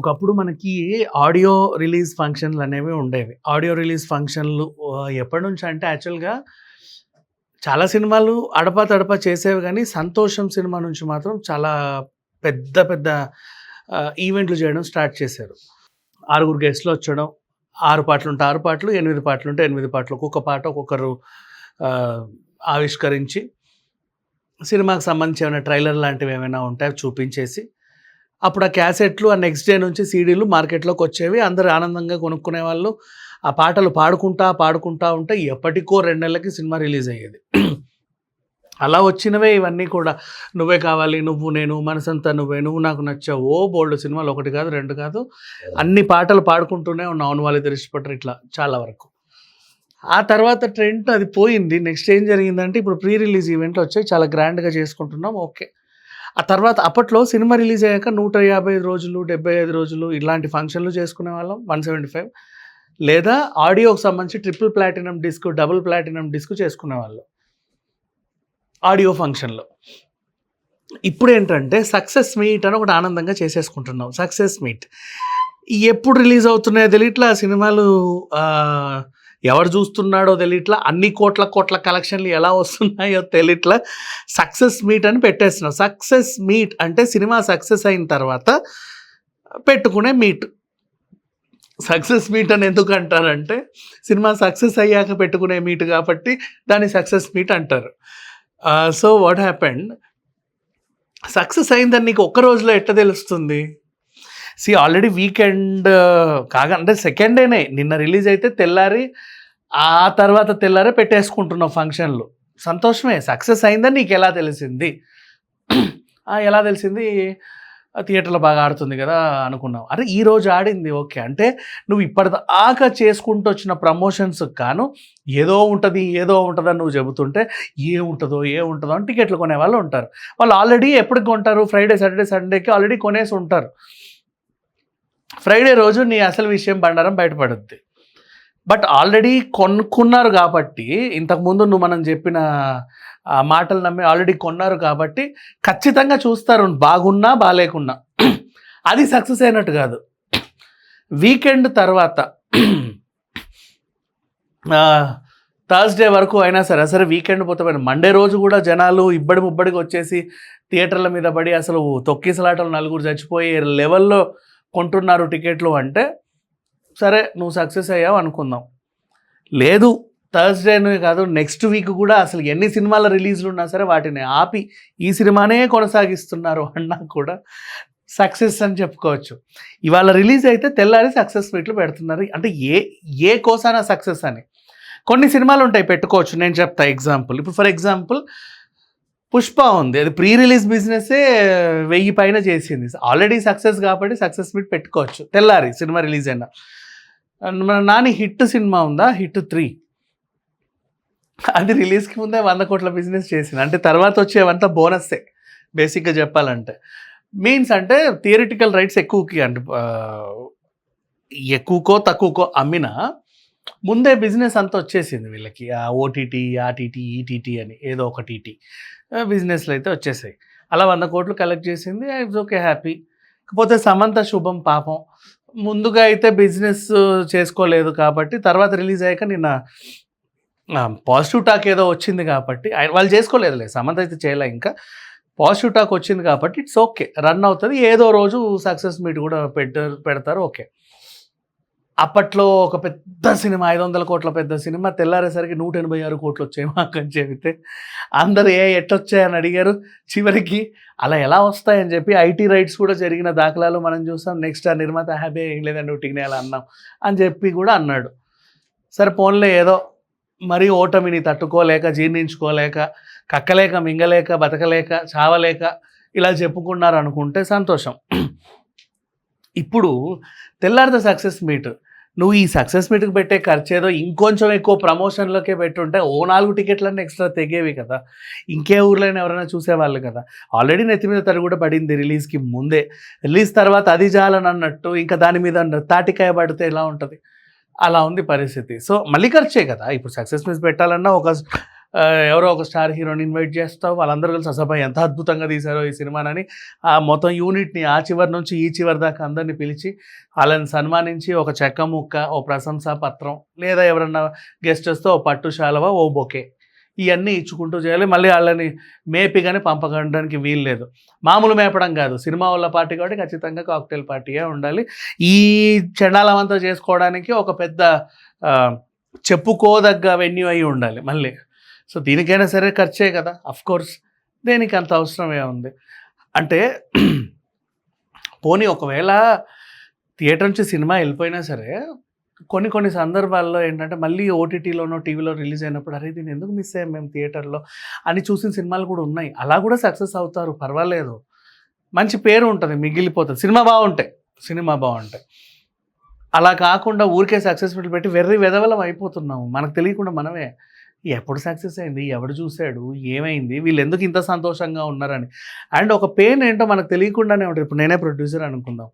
ఒకప్పుడు మనకి audio release ఫంక్షన్లు అనేవి ఉండేవి. ఆడియో రిలీజ్ ఫంక్షన్లు ఎప్పటి నుంచి అంటే యాక్చువల్గా చాలా సినిమాలు అడపా తడపా చేసేవి కానీ సంతోషం సినిమా నుంచి మాత్రం చాలా పెద్ద పెద్ద ఈవెంట్లు చేయడం స్టార్ట్ చేశారు. ఆరుగురు గెస్ట్లు వచ్చడం ఆరు పాటలు ఉంటే ఆరు పాటలు ఎనిమిది పాటలు ఉంటే ఎనిమిది పాటలు. ఒక్కొక్క పాట ఒక్కొక్కరు ఆవిష్కరించి సినిమాకి సంబంధించి ఏమైనా ట్రైలర్ లాంటివి ఏమైనా ఉంటాయో చూపించేసి అప్పుడు ఆ క్యాసెట్లు ఆ నెక్స్ట్ డే నుంచి సీడీలు మార్కెట్లోకి వచ్చేవి. అందరూ ఆనందంగా కొనుక్కునే వాళ్ళు. ఆ పాటలు పాడుకుంటా పాడుకుంటా ఉంటే ఎప్పటికో రెండు నెలలకి సినిమా రిలీజ్ అయ్యేది. అలా వచ్చినవే ఇవన్నీ కూడా. నువ్వే కావాలి నువ్వు నేను మనసంతా నువ్వే నువ్వు నాకు నచ్చావు ఓ బోల్డ్ సినిమాలు ఒకటి కాదు రెండు కాదు. అన్ని పాటలు పాడుకుంటూనే ఉన్నావు అవును వాళ్ళు తెరిచిపట్టరు ఇట్లా చాలా వరకు. ఆ తర్వాత ట్రెండ్ అది పోయింది. నెక్స్ట్ ఏం జరిగిందంటే ఇప్పుడు ప్రీ రిలీజ్ ఈవెంట్లు వచ్చాయి. చాలా గ్రాండ్గా చేసుకుంటున్నాం. ఓకే. ఆ తర్వాత అప్పట్లో సినిమా రిలీజ్ అయ్యాక నూట యాభై ఐదు రోజులు డెబ్బై ఐదు రోజులు ఇలాంటి ఫంక్షన్లు చేసుకునే వాళ్ళం వన్ సెవెంటీ ఫైవ్. లేదా ఆడియోకి సంబంధించి triple platinum disc double platinum disc చేసుకునేవాళ్ళు ఆడియో ఫంక్షన్లో. ఇప్పుడు ఏంటంటే సక్సెస్ మీట్ అని ఒకటి ఆనందంగా చేసేసుకుంటున్నాం. Success meet. ఎప్పుడు రిలీజ్ అవుతున్నాయో తెలియట్లా సినిమాలు ఎవరు చూస్తున్నాడో తెలియట్లా అన్ని కోట్ల కోట్ల కలెక్షన్లు ఎలా వస్తున్నాయో తెలియట్లా సక్సెస్ మీట్ అని పెట్టేస్తున్నాం. సక్సెస్ మీట్ అంటే సినిమా సక్సెస్ అయిన తర్వాత పెట్టుకునే మీట్. సక్సెస్ మీట్ అని ఎందుకు అంటారంటే సినిమా సక్సెస్ అయ్యాక పెట్టుకునే మీట్ కాబట్టి దాన్ని సక్సెస్ మీట్ అంటారు. సో వాట్ హ్యాపెండ్ సక్సెస్ అయిందని నీకు ఒక్క రోజులో ఎట్లా తెలుస్తుంది? సి ఆల్రెడీ వీకెండ్ కాగా అంటే సెకండ్ డేనే నిన్న రిలీజ్ అయితే తెల్లారి ఆ తర్వాత తెల్లారే పెట్టేసుకుంటున్నావు ఫంక్షన్లు సంతోషమే. సక్సెస్ అయిందని నీకు ఎలా తెలిసింది? ఎలా తెలిసింది? "ఆ, థియేటర్లో బాగా ఆడుతుంది కదా అనుకున్నావు అరే ఈ రోజు ఆడింది ఓకే. అంటే నువ్వు ఇప్పటిదాకా చేసుకుంటూ వచ్చిన ప్రమోషన్స్ కాను ఏదో ఉంటుంది ఏదో ఉంటుందని నువ్వు చెబుతుంటే ఏ ఉంటుందో ఏ ఉంటుందో అని టికెట్లు కొనే వాళ్ళు ఉంటారు. వాళ్ళు ఆల్రెడీ ఎప్పటికి కొంటారు? ఫ్రైడే సాటర్డే సండేకి ఆల్రెడీ కొనేసి ఉంటారు. ఫ్రైడే రోజు నీ అసలు విషయం బండారం బయటపడుద్ది. బట్ ఆల్రెడీ కొనుక్కున్నారు కాబట్టి ఇంతకుముందు నువ్వు మనం చెప్పిన మాటలు నమ్మి ఆల్రెడీ కొన్నారు కాబట్టి ఖచ్చితంగా చూస్తారు. బాగున్నా బాగాలేకున్నా అది సక్సెస్ అయినట్టు కాదు. వీకెండ్ తర్వాత థర్స్డే వరకు అయినా సరే సరే వీకెండ్ పోతే మండే రోజు కూడా జనాలు ఇబ్బడి ముబ్బడికి వచ్చేసి థియేటర్ల మీద పడి అసలు తొక్కిసలాటలు నలుగురు చచ్చిపోయే లెవెల్లో కొంటున్నారు టికెట్లు అంటే సరే నువ్వు సక్సెస్ అయ్యావు అనుకుందాం. లేదు థర్స్డేనే కాదు నెక్స్ట్ వీక్ కూడా అసలు ఎన్ని సినిమాల రిలీజ్లు ఉన్నా సరే వాటిని ఆపి ఈ సినిమానే కొనసాగిస్తున్నారు అన్నా కూడా సక్సెస్ అని చెప్పుకోవచ్చు. ఇవాళ రిలీజ్ అయితే తెల్లారి సక్సెస్ మీట్లు పెడుతున్నారు. అంటే ఏ ఏ కోసానా సక్సెస్ అని. కొన్ని సినిమాలు ఉంటాయి పెట్టుకోవచ్చు. నేను చెప్తా ఎగ్జాంపుల్. ఇప్పుడు ఫర్ ఎగ్జాంపుల్ పుష్ప ఉంది. అది ప్రీ రిలీజ్ బిజినెసే వెయ్యి పైన చేసింది. ఆల్రెడీ సక్సెస్ కాబట్టి సక్సెస్ మీట్ పెట్టుకోవచ్చు. తెల్లారి సినిమా రిలీజ్ అయినా. అండ్ మన నాని హిట్ సినిమా ఉందా? Hit three. అది రిలీజ్కి ముందే వంద కోట్ల బిజినెస్ చేసింది. అంటే తర్వాత వచ్చేవంతా బోనస్సే బేసిక్గా చెప్పాలంటే. మీన్స్ అంటే థియరిటికల్ రైట్స్ ఎక్కువకి అంటే ఎక్కువకో తక్కువకో అమ్మినా ముందే బిజినెస్ అంతా వచ్చేసింది వీళ్ళకి. ఆ ఓటీటీ ఆటీటీ ఈటీటీ అని ఏదో ఒక టీటీ బిజినెస్లు అయితే వచ్చేసాయి. అలా వంద కోట్లు కలెక్ట్ చేసింది. It's okay happy. కాకపోతే సమంత శుభం పాపం. ముందుగా అయితే బిజినెస్ చేసుకోలేదు కాబట్టి తర్వాత రిలీజ్ అయ్యాక నిన్న పాజిటివ్ టాక్ ఏదో వచ్చింది కాబట్టి వాళ్ళు చేసుకోలేదులే. సమంత అయితే చేయలే ఇంకా. పాజిటివ్ టాక్ వచ్చింది కాబట్టి ఇట్స్ ఓకే. రన్ అవుతుంది. ఏదో రోజు సక్సెస్ మీట్ కూడా పెట్టారు పెడతారు. ఓకే. అప్పట్లో ఒక పెద్ద సినిమా ఐదు వందల కోట్ల పెద్ద సినిమా తెల్లారేసరికి నూట ఎనభై ఆరు కోట్లు వచ్చాయి మాకు అని చెబితే. అందరూ ఏ ఎట్టొచ్చాయని అడిగారు. చివరికి అలా ఎలా వస్తాయని చెప్పి ఐటీ రైట్స్ కూడా జరిగిన దాఖలాలు మనం చూసాం. నెక్స్ట్ ఆ నిర్మాత హ్యాపీ ఏం లేదండి ఉటికినే అలా అన్నాం అని చెప్పి కూడా అన్నాడు. సరే పోన్లే ఏదో మరీ ఓటమిని తట్టుకోలేక జీర్ణించుకోలేక కక్కలేక మింగలేక బతకలేక చావలేక ఇలా చెప్పుకున్నారు అనుకుంటే సంతోషం. ఇప్పుడు తెల్లారిత సక్సెస్ మీట్. నువ్వు ఈ సక్సెస్ మీట్కి పెట్టే ఖర్చు ఏదో ఇంకొంచెం ఎక్కువ ప్రమోషన్లోకే పెట్టుంటే ఓ నాలుగు టికెట్లన్నీ ఎక్స్ట్రా తెగేవి కదా. ఇంకే ఊర్లోనే ఎవరైనా చూసేవాళ్ళు కదా. ఆల్రెడీ నెత్తి మీద తడి కూడా పడింది రిలీజ్కి ముందే. రిలీజ్ తర్వాత అది చాలని అన్నట్టు ఇంకా దాని మీద తాటికాయ పడితే ఎలా ఉంటుంది? అలా ఉంది పరిస్థితి. సో మళ్ళీ ఖర్చే కదా. ఇప్పుడు సక్సెస్ మీట్స్ పెట్టాలన్నా ఒక ఎవరో ఒక స్టార్ హీరోని ఇన్వైట్ చేస్తావు వాళ్ళందరూ కలిసి అసభ ఎంత అద్భుతంగా తీశారో ఈ సినిమానని. ఆ మొత్తం యూనిట్ని ఆ చివరి నుంచి ఈ చివరి దాకా అందరిని పిలిచి వాళ్ళని సన్మానించి ఒక చెక్క ముక్క ఓ ప్రశంసా పత్రం లేదా ఎవరన్నా గెస్ట్ వస్తే ఓ పట్టు శాలవ ఓ బొకే ఇవన్నీ ఇచ్చుకుంటూ చేయాలి. మళ్ళీ వాళ్ళని మేపి కానీ వీలు లేదు. మామూలు మేపడం కాదు సినిమా వాళ్ళ పార్టీ కాబట్టి ఖచ్చితంగా కాక్టైల్ పార్టీయే ఉండాలి. ఈ చండాలమంతా చేసుకోవడానికి ఒక పెద్ద చెప్పుకోదగ్గ వెన్యూ అయి ఉండాలి మళ్ళీ. సో దీనికైనా సరే ఖర్చే కదా. అఫ్ కోర్స్ దేనికి అంత అవసరమే ఉంది అంటే పోనీ ఒకవేళ థియేటర్ నుంచి సినిమా వెళ్ళిపోయినా సరే కొన్ని కొన్ని సందర్భాల్లో ఏంటంటే మళ్ళీ ఓటీటీలోనో టీవీలో రిలీజ్ అయినప్పుడు అరే దీన్ని ఎందుకు మిస్ అయ్యాం మేము థియేటర్లో అని చూసిన సినిమాలు కూడా ఉన్నాయి. అలా కూడా సక్సెస్ అవుతారు పర్వాలేదు. మంచి పేరు ఉంటుంది మిగిలిపోతుంది. సినిమా బాగుంటాయి సినిమా బాగుంటాయి అలా కాకుండా ఊరికే సక్సెస్ఫుల్ పెట్టి వెర్రి వెదవలం అయిపోతున్నాము. మనకు తెలియకుండా మనమే. ఎప్పుడు సక్సెస్ అయింది? ఎవడు చూశాడు ఏమైంది? వీళ్ళు ఎందుకు ఇంత సంతోషంగా ఉన్నారని. అండ్ ఒక పెయిన్ ఏంటో మనకు తెలియకుండానే ఉంటుంది. ఇప్పుడు నేనే ప్రొడ్యూసర్ అనుకుందాం.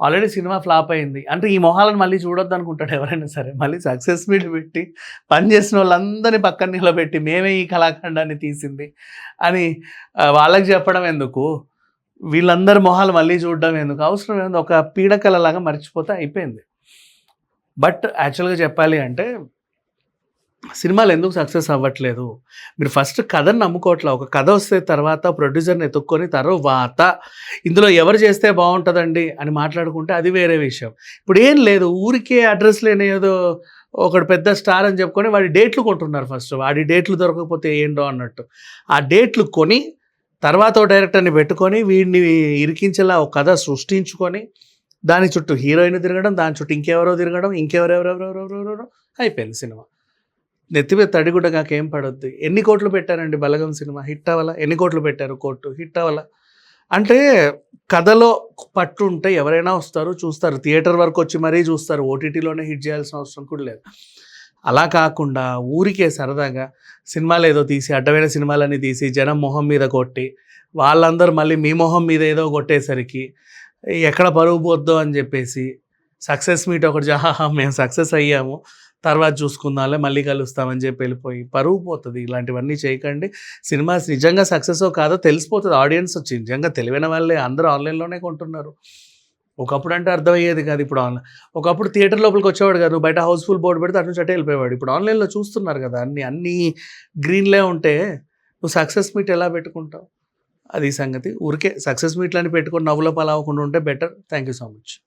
ఆల్రెడీ సినిమా ఫ్లాప్ అయింది. అంటే ఈ మొహాలను మళ్ళీ చూడొద్దు అనుకుంటాడు ఎవరైనా సరే. మళ్ళీ సక్సెస్ మీట్ పెట్టి పని చేసిన వాళ్ళందరినీ పక్కన నిలబెట్టి మేమే ఈ కళాఖండాన్ని తీసింది అని వాళ్ళకి చెప్పడం ఎందుకు? వీళ్ళందరి మొహాలు మళ్ళీ చూడడం ఎందుకు? అవసరం ఏంది ఒక పీడకలలాగా మర్చిపోతే అయిపోయింది. బట్ యాక్చువల్గా చెప్పాలి అంటే సినిమాలు ఎందుకు సక్సెస్ అవ్వట్లేదు? మీరు ఫస్ట్ కథను నమ్ముకోవట్లే. ఒక కథ వస్తే తర్వాత ప్రొడ్యూసర్ని ఎత్తుక్కొని తర్వాత ఇందులో ఎవరు చేస్తే బాగుంటుందండి అని మాట్లాడుకుంటే అది వేరే విషయం. ఇప్పుడు ఏం లేదు ఊరికే అడ్రస్ లేని ఏదో ఒకడు పెద్ద స్టార్ అని చెప్పుకొని వాడి డేట్లు కొంటున్నారు ఫస్ట్. వాడి డేట్లు దొరకకపోతే ఏంటో అన్నట్టు. ఆ డేట్లు కొని తర్వాత డైరెక్టర్ని పెట్టుకొని వీడిని ఇరికించేలా ఒక కథ సృష్టించుకొని దాని చుట్టూ హీరోయిన్ తిరగడం దాని చుట్టూ ఇంకెవరో తిరగడం ఇంకెవరెవరెవరెవరెవరెవరో అయిపోయింది సినిమా నెత్తిమే తడిగుడ్డ కాకేం పడొద్ది. ఎన్ని కోట్లు పెట్టారండి బలగం సినిమా? హిట్ అవ్వాల? ఎన్ని కోట్లు పెట్టారు కోర్టు హిట్ అవ్వాల? అంటే కథలో పట్టు ఉంటే ఎవరైనా వస్తారు చూస్తారు. థియేటర్ వరకు వచ్చి మరీ చూస్తారు. ఓటీటీలోనే హిట్ చేయాల్సిన అవసరం కూడా లేదు. అలా కాకుండా ఊరికే సరదాగా సినిమాలు ఏదో తీసి అడ్డమైన సినిమాలన్నీ తీసి జనం మొహం మీద కొట్టి వాళ్ళందరూ మళ్ళీ మీ మొహం మీద ఏదో కొట్టేసరికి ఎక్కడ పరుగు పోద్దో అని చెప్పేసి సక్సెస్ మీట్ ఒకటి జహా మేము సక్సెస్ అయ్యాము. తర్వాత చూసుకుందాంలే మళ్ళీ కలుస్తామని చెప్పి వెళ్ళిపోయి పరువు పోతుంది. ఇలాంటివన్నీ చేయకండి. సినిమాస్ నిజంగా సక్సెస్ కాదో తెలిసిపోతుంది. ఆడియన్స్ వచ్చి నిజంగా తెలివైన వాళ్ళే. అందరూ ఆన్లైన్లోనే కొంటున్నారు. ఒకప్పుడు అంటే అర్థమయ్యేది కాదు ఇప్పుడు ఆన్లైన్ ఒకప్పుడు థియేటర్ లోపలికి వచ్చేవాడు కాదు. బయట హౌస్ఫుల్ బోర్డు పెడితే అటు నుంచి అటే వెళ్ళిపోయేవాడు. ఇప్పుడు ఆన్లైన్లో చూస్తున్నారు కదా అన్ని అన్ని గ్రీన్లే ఉంటే నువ్వు సక్సెస్ మీట్ ఎలా పెట్టుకుంటావు? అది సంగతి. ఊరికే సక్సెస్ మీట్లని పెట్టుకొని నవ్వుల పాలవకుండా ఉంటే better. Thank you so much.